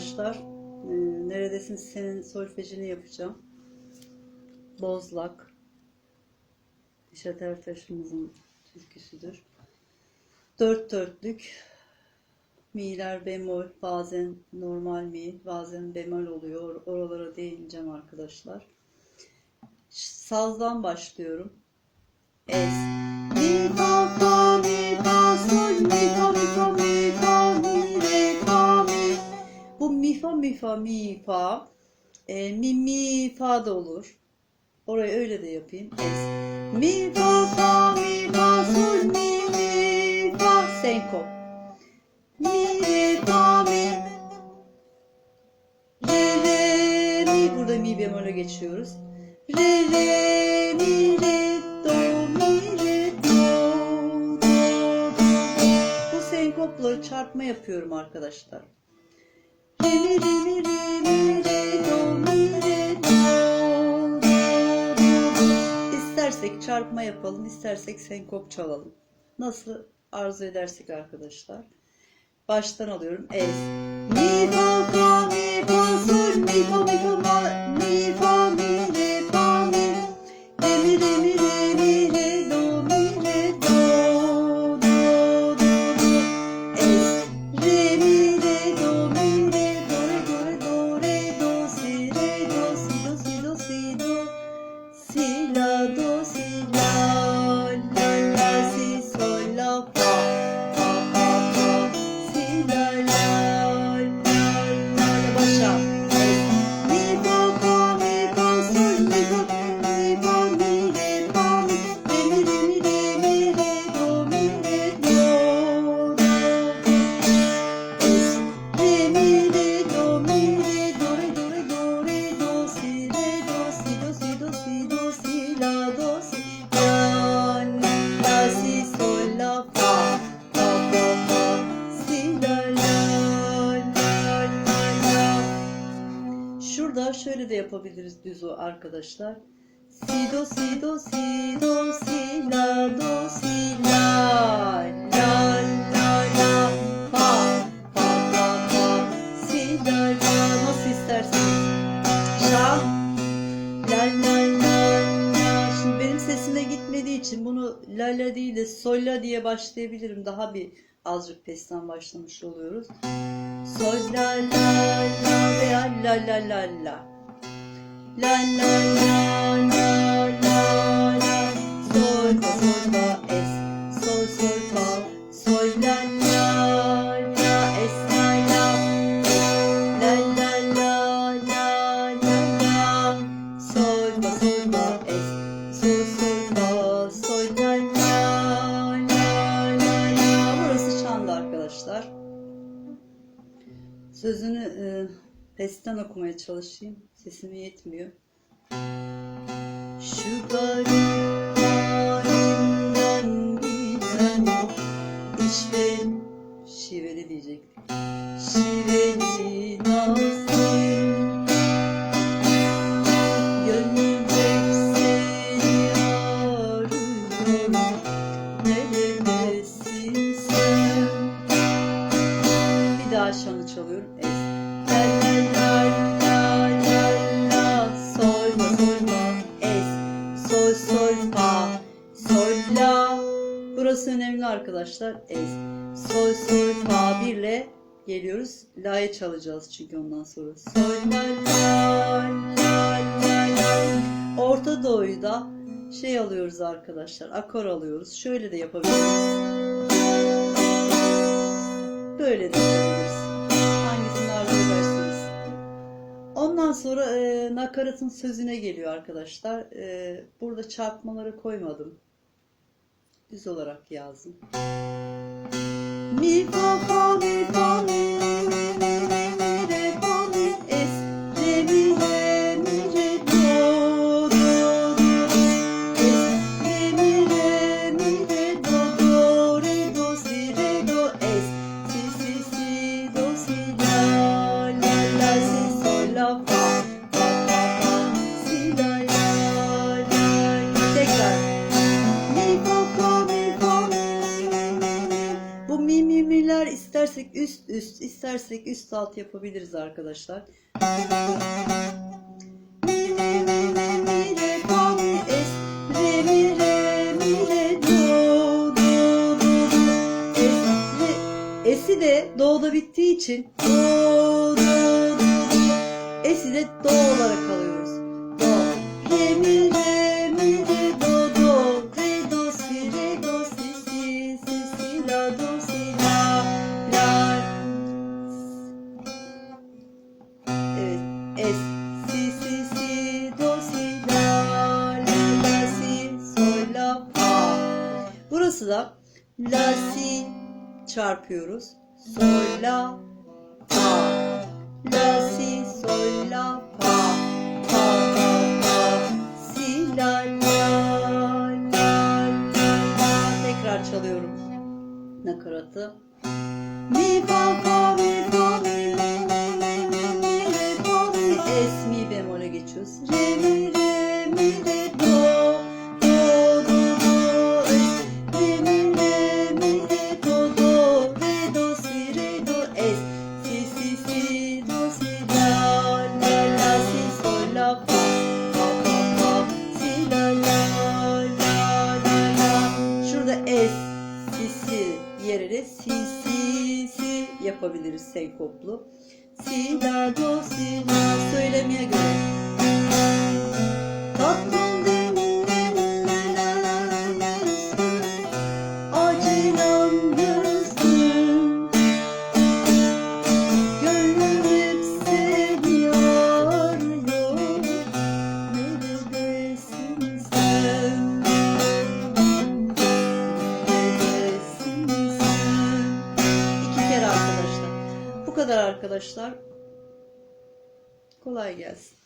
Arkadaşlar, e, neredesin senin solfejini yapacağım. Bozlak. Dişat Ertaş'ımızın türküsüdür. Dört dörtlük. Mi'ler bemol, bazen normal mi, bazen bemol oluyor. Oralara değineceğim arkadaşlar. Sazdan başlıyorum. Es. Mi fa mi fa. E, mi mi fa da olur. Orayı öyle de yapayım. Es. Mi fa fa mi fa sol mi mi fa senko. Mi re fa mi. Re re mi. Burada mi bemole geçiyoruz. Re re mi re do mi re do do. Bu senkopları çarpma yapıyorum arkadaşlar. İstersek çarpma yapalım, istersek senkop çalalım. Nasıl arzu edersek arkadaşlar. Baştan alıyorum. Es. Mi fa fa mi fa sol mi fa mi fa mi fa Şurada şöyle de yapabiliriz düzü arkadaşlar. Si do si do si do si la do si la la la la fa fa fa fa si la la nasıl isterseniz. Şa la la la la. Şimdi benim sesime gitmediği için bunu la la değil de sol la diye başlayabilirim. Daha bir azıcık pesten başlamış oluyoruz. Sol la la la veya la la la la. La la la la la la. Sol fa sol fa es. Pesten okumaya çalışayım. Sesim yetmiyor. Şu garip fa sol la burası önemli arkadaşlar. Es. Sol sol fa birle geliyoruz. La'ya çalacağız çünkü ondan sonra. Sol la la la la la. Orta doğuyu da şey alıyoruz arkadaşlar akor alıyoruz. Şöyle de yapabiliriz. Böyle de yapabiliriz. Ondan sonra e, nakaratın sözüne geliyor arkadaşlar. E, burada çarpmaları koymadım. Düz olarak yazdım. Mi fa fa mi fa Paraleller istersek üst üst, istersek üst alt yapabiliriz arkadaşlar. Esi de do'da bittiği için do, do, do. Esi de do olarak alıyoruz. Do, re, mi, re. La si çarpıyoruz. Sol la fa. La si sol la fa. Fa fa fa. Si la la. Tekrar çalıyorum nakaratı. Şey sevkoplu. Si, arkadaşlar. Kolay gelsin.